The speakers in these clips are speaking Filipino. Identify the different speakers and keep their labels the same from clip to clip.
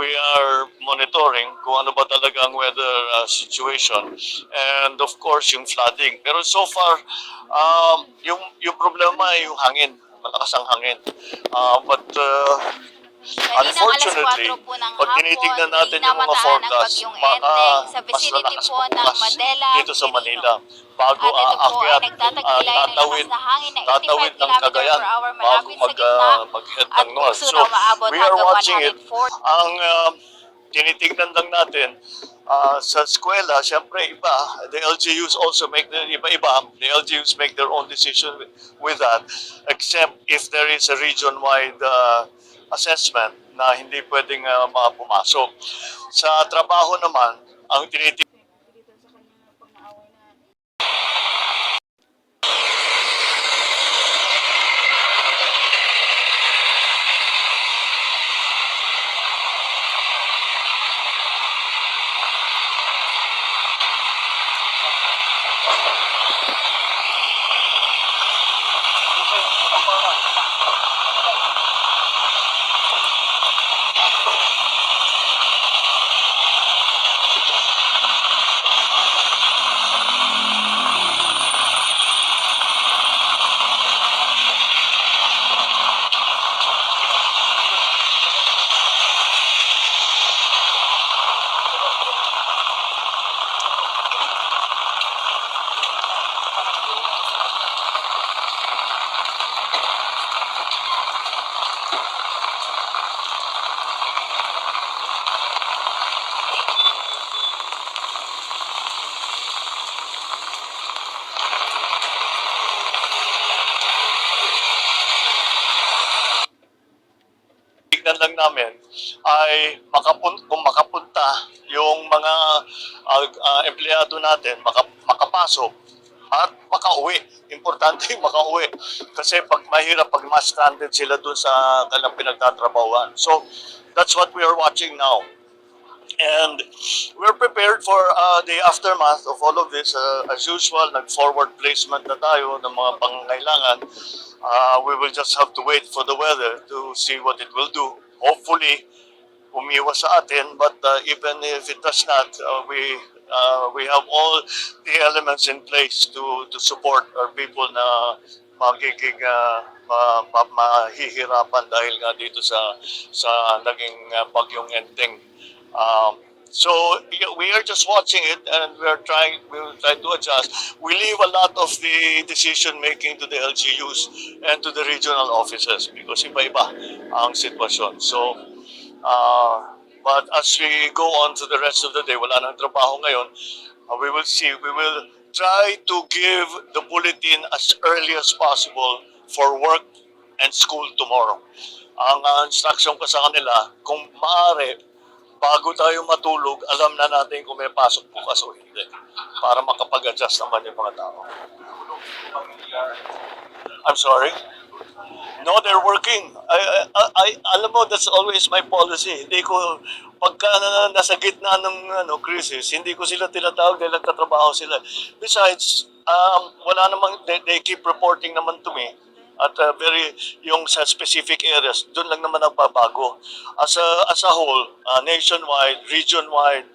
Speaker 1: we are monitoring kung ano ba talaga ang weather uh, situation and of course yung flooding. Pero so far, um, yung, yung problema ay yung hangin. Malakas ang hangin. Uh, but uh, Unfortunately,
Speaker 2: 4 po ng
Speaker 1: pag tinitignan natin yung mga forecast,
Speaker 2: sa
Speaker 1: mas lalakas
Speaker 2: po
Speaker 1: bukas dito sa. Manila. Bago
Speaker 2: At
Speaker 1: aakyat, uh,
Speaker 2: ng
Speaker 1: tatawid,
Speaker 2: lakas na hangin na 85
Speaker 1: tatawid ng Cagayan bago mag, uh, mag-head
Speaker 2: at
Speaker 1: ng north. So, we are watching it.
Speaker 2: 140.
Speaker 1: Ang uh, tinitignan lang natin uh, sa eskwela, syempre iba, the LGUs also make the iba-iba, the LGUs make their own decision with, with that, except if there is a region-wide uh, assessment na hindi pwedeng uh, mapumasok. Sa trabaho naman, ang tinitignan tignan lang namin ay makapun kung makapunta yung mga uh, uh, empleyado natin maka, makapasok at makauwi. Importante yung makauwi. Kasi pag mahirap, pag mas stranded sila dun sa kanilang pinagtatrabawan. So, that's what we are watching now. And we're prepared for uh, the aftermath of all of this. Uh, as usual, nag-forward placement na tayo ng mga pangangailangan. Uh, we will just have to wait for the weather to see what it will do. Hopefully, umiwas sa atin, but uh, even if it does not, uh, we uh, we have all the elements in place to to support our people na magiging uh, ma, ma, mahihirapan dahil nga dito sa sa naging uh, bagyong Enteng. Um, so we are just watching it and we are trying we will try to adjust. We leave a lot of the decision making to the LGUs and to the regional offices because iba-iba ang sitwasyon. So uh, but as we go on to the rest of the day, wala nang trabaho ngayon, uh, we will see, we will try to give the bulletin as early as possible for work and school tomorrow. Ang uh, instruction ko sa kanila, kung maaari, bago tayo matulog, alam na natin kung may pasok bukas o hindi. Para makapag-adjust naman yung mga tao. I'm sorry? No, they're working. I, I, I, alam mo, that's always my policy. Hindi ko, pagka na, nasa gitna ng ano, crisis, hindi ko sila tinatawag dahil nagtatrabaho sila. Besides, um, wala namang, they, they keep reporting naman to me at uh, very yung sa specific areas doon lang naman nagbabago. As a as a whole uh, nationwide region-wide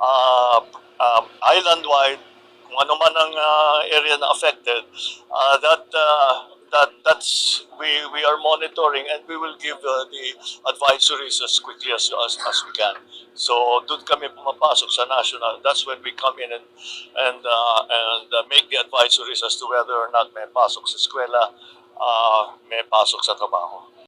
Speaker 1: uh, uh, island-wide kung ano man ang uh, area na affected uh, that uh, that that's we we are monitoring and we will give uh, the advisories as quickly as, as as we can. So doon kami pumapasok sa national. That's when we come in and and uh, and uh, make the advisories as to whether or not may pasok sa eskwela uh, may pasok sa trabaho